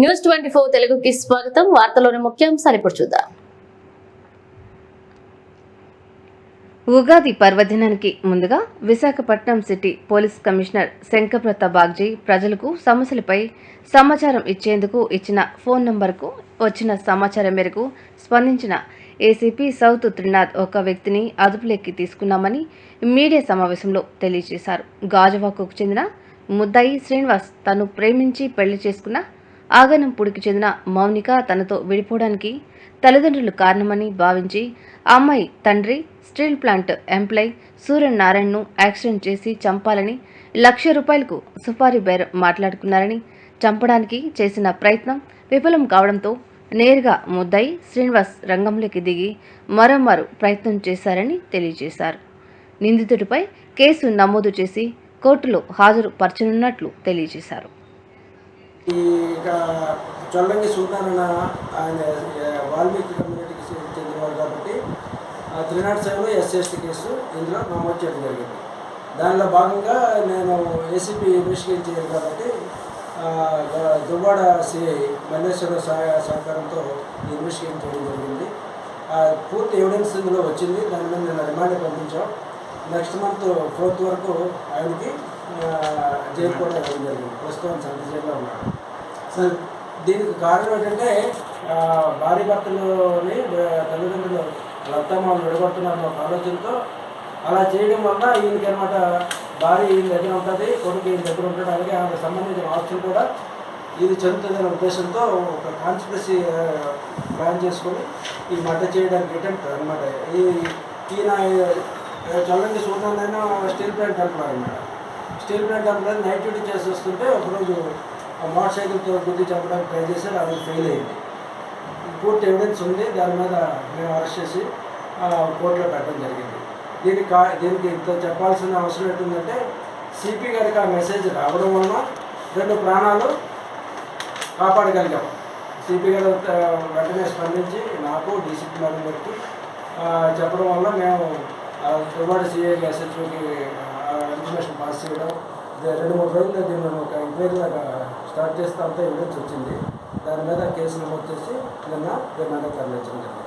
News twenty four తెలుగుకి స్వాగతం. వార్తలోని ముఖ్యాంశాలు ఇప్పుడు చూద్దాం. ఉగాది పర్వదినానికి ముందుగా Visakhapatnam city police commissioner Shankhabrata Bagchi ప్రజలకు సమస్యలపై సమాచారం ఇచ్చేందుకు ఇచ్చిన ఫోన్ నంబర్కు వచ్చిన సమాచారం మేరకు స్పందించిన ఏసీపీ సౌత్ త్రినాథ్ ఒక వ్యక్తిని అదుపులోకి తీసుకున్నామని మీడియా సమావేశంలో తెలియజేశారు. గాజువాకకు చెందిన ముద్దాయి శ్రీనివాస్ తను ప్రేమించి పెళ్ళి చేసుకున్న ఆగనంపూడికి చెందిన మౌనిక తనతో విడిపోవడానికి తల్లిదండ్రులు కారణమని భావించి అమ్మాయి తండ్రి స్టీల్ ప్లాంట్ ఎంప్లాయ్ సూర్యనారాయణను యాక్సిడెంట్ చేసి చంపాలని లక్ష రూపాయలకు సుపారీ బేరం మాట్లాడుకున్నారని చంపడానికి చేసిన ప్రయత్నం విఫలం కావడంతో నేరుగా ముద్దాయి శ్రీనివాస్ రంగంలోకి దిగి మరోమారు ప్రయత్నం చేశారని తెలియజేశారు. నిందితుడిపై కేసు నమోదు చేసి కోర్టులో హాజరు పరచనున్నట్లు తెలియజేశారు. ఇక చొల్లంగి సుల్తాన్ అన్న ఆయన వాల్మీకి కమ్యూనిటీకి చెందినవాడు కాబట్టి త్రీ నాట్ సెవెన్ కేసు ఇందులో నమోదు చేయడం జరిగింది. దానిలో భాగంగా నేను ఏసీపీ ఇన్వెస్టిగేట్ చేయాలి కాబట్టి దువ్వాడ సిఐ మల్లేశ్వర సహాయ సహకారంతో ఈ ఇన్వెస్టిగేట్ చేయడం జరిగింది. ఆ, పూర్తి ఎవిడెన్స్ ఇందులో వచ్చింది. దాని మీద నేను రిమాండ్ పంపించాం. నెక్స్ట్ మంత్ ఫోర్త్ వరకు ఆయనకి ఆ, జైలు కూడా జరిగింది? ప్రస్తుతం సెంట్రల్ జైల్లో ఉన్నాడు. దీనికి కారణం ఏంటంటే భార్య భర్తలోని తల్లిదండ్రులు రక్తమాలు విడగొడుతున్నారు ఒక ఆలోచనతో అలా చేయడం వల్ల ఈయనకి అనమాట భార్య ఈయన దగ్గర ఉంటుంది కొడుకు ఈయన దగ్గర ఉంటాడు అలాగే ఆమెకు సంబంధించిన ఆస్తులు కూడా ఇది చెందుతుందనే ఉద్దేశంతో ఒక కాన్స్పిరసీ ప్లాన్ చేసుకొని ఈ మర్డర్ చేయడానికి అటెంప్ట్ అనమాట ఈ ఈయన ఆ, సూర్యనారాయణ స్టీల్ ప్లాంట్ ఎంప్లాయ్ అనమాట స్టీల్ ప్లాంట్ నైట్ డ్యూటీ చేసి వస్తుంటే ఒకరోజు ఆ మోటార్ సైకిల్తో గుద్ది చెప్పడానికి ట్రై చేశారు అది ఫెయిల్ అయింది. పూర్తి ఎవిడెన్స్ ఉంది దాని మీద మేము అరెస్ట్ చేసి కోర్టులో పెట్టడం జరిగింది. దీనికి కా దీనికి ఇంత చెప్పాల్సిన అవసరం ఏంటంటే సిపి గారికి ఆ మెసేజ్ రావడం వలన రెండు ప్రాణాలు కాపాడగలిగాం. సిపి గారు వెంటనే స్పందించి నాకు డీసీపీ మేడం గారికి చెప్పడం వల్ల మేము రివార్డ్ సిఐ ఎస్హెచ్ఓకి ఇన్ఫర్మేషన్ పాస్ చేయడం. రెండు మూడు రోజులు దీన్ని ఒక ఎంక్వైరీ లాగా స్టార్ట్ చేస్తే అంతా ఎవిడెన్స్ వచ్చింది. దాని మీద కేసు నమోదు చేసి నిన్న రిమాండ్ తరలించడం జరిగింది.